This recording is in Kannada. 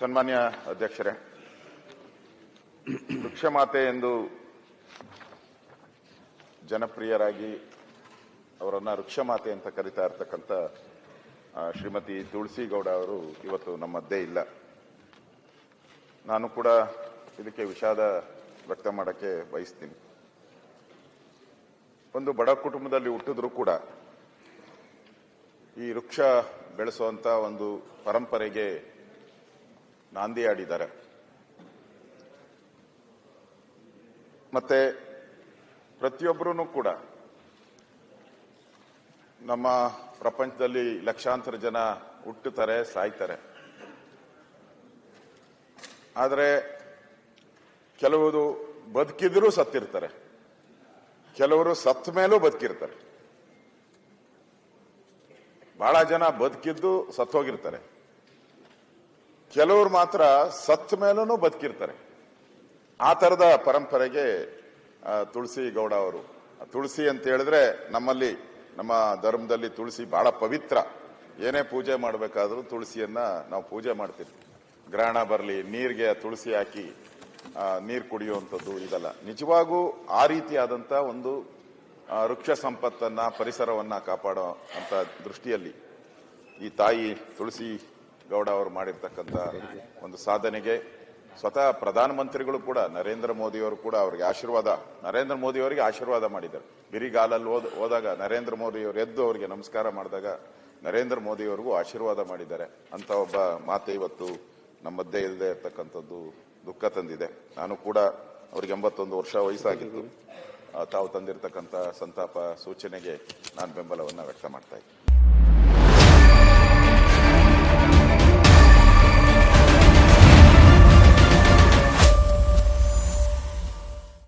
ಸನ್ಮಾನ್ಯ ಅಧ್ಯಕ್ಷರೇ, ವೃಕ್ಷಮಾತೆ ಎಂದು ಜನಪ್ರಿಯರಾಗಿ ಅವರನ್ನ ವೃಕ್ಷಮಾತೆ ಅಂತ ಕರೀತಾ ಇರ್ತಕ್ಕಂಥ ಶ್ರೀಮತಿ ತುಳಸಿ ಗೌಡ ಅವರು ಇವತ್ತು ನಮ್ಮ ಮಧ್ಯೆ ಇಲ್ಲ. ನಾನು ಕೂಡ ಇದಕ್ಕೆ ವಿಷಾದ ವ್ಯಕ್ತ ಮಾಡಕ್ಕೆ ಬಯಸ್ತೀನಿ. ಒಂದು ಬಡ ಕುಟುಂಬದಲ್ಲಿ ಹುಟ್ಟಿದ್ರು ಕೂಡ ಈ ವೃಕ್ಷ ಬೆಳೆಸುವಂತ ಒಂದು ಪರಂಪರೆಗೆ ನಾಂದಿ ಆಡಿದ್ದಾರೆ ಮತ್ತೆ ಪ್ರತಿಯೊಬ್ಬರೂ ಕೂಡ ನಮ್ಮ ಪ್ರಪಂಚದಲ್ಲಿ ಲಕ್ಷಾಂತರ ಜನ ಹುಟ್ಟುತ್ತಾರೆ, ಸಾಯ್ತಾರೆ. ಆದರೆ ಕೆಲವರು ಬದುಕಿದ್ರೂ ಸತ್ತಿರ್ತಾರೆ. ಕೆಲವರು ಸತ್ತ ಮೇಲೂ ಬದುಕಿರ್ತಾರೆ. ಬಹಳ ಜನ ಬದುಕಿದ್ದು ಸತ್ತೋಗಿರ್ತಾರೆ. ಕೆಲವರು ಮಾತ್ರ ಸತ್ತ ಮೇಲೂ ಬದುಕಿರ್ತಾರೆ. ಆ ತರದ ಪರಂಪರೆಗೆ ತುಳಸಿ ಗೌಡ ಅವರು ತುಳಸಿ ಅಂತ ಹೇಳಿದ್ರೆ ನಮ್ಮಲ್ಲಿ, ನಮ್ಮ ಧರ್ಮದಲ್ಲಿ ತುಳಸಿ ಬಹಳ ಪವಿತ್ರ. ಏನೇ ಪೂಜೆ ಮಾಡಬೇಕಾದ್ರೂ ತುಳಸಿಯನ್ನ ನಾವು ಪೂಜೆ ಮಾಡ್ತೀವಿ. ಗ್ರಹಣ ಬರಲಿ, ನೀರಿಗೆ ತುಳಸಿ ಹಾಕಿ ನೀರು ಕುಡಿಯುವಂಥದ್ದು ಇದೆಲ್ಲ. ನಿಜವಾಗೂ ಆ ರೀತಿಯಾದಂಥ ಒಂದು ವೃಕ್ಷ ಸಂಪತ್ತನ್ನ, ಪರಿಸರವನ್ನ ಕಾಪಾಡೋ ಅಂತ ದೃಷ್ಟಿಯಲ್ಲಿ ಈ ತಾಯಿ ತುಳಸಿ ಗೌಡ ಅವರು ಮಾಡಿರ್ತಕ್ಕಂಥ ಒಂದು ಸಾಧನೆಗೆ ಸ್ವತಃ ಪ್ರಧಾನಮಂತ್ರಿಗಳು ಕೂಡ, ನರೇಂದ್ರ ಮೋದಿ ಅವರು ಕೂಡ ಅವರಿಗೆ ಆಶೀರ್ವಾದ, ನರೇಂದ್ರ ಮೋದಿ ಅವರಿಗೆ ಆಶೀರ್ವಾದ ಮಾಡಿದ್ದಾರೆ. ಬಿರಿಗಾಲಲ್ಲಿ ಹೋದ ಹೋದಾಗ ನರೇಂದ್ರ ಮೋದಿ ಅವರು ಎದ್ದು ಅವರಿಗೆ ನಮಸ್ಕಾರ ಮಾಡಿದಾಗ ನರೇಂದ್ರ ಮೋದಿ ಅವರಿಗೂ ಆಶೀರ್ವಾದ ಮಾಡಿದ್ದಾರೆ. ಅಂತ ಒಬ್ಬ ಮಾತೆ ಇವತ್ತು ನಮ್ಮದ್ದೇ ಇಲ್ಲದೆ ಇರತಕ್ಕಂಥದ್ದು ದುಃಖ ತಂದಿದೆ. ನಾನು ಕೂಡ ಅವ್ರಿಗೆ ಎಂಬತ್ತೊಂದು ವರ್ಷ ವಯಸ್ಸಾಗಿತ್ತು. ತಾವು ತಂದಿರತಕ್ಕಂಥ ಸಂತಾಪ ಸೂಚನೆಗೆ ನಾನು ಬೆಂಬಲವನ್ನು ವ್ಯಕ್ತ ಮಾಡ್ತಾ ಇದ್ದೀನಿ.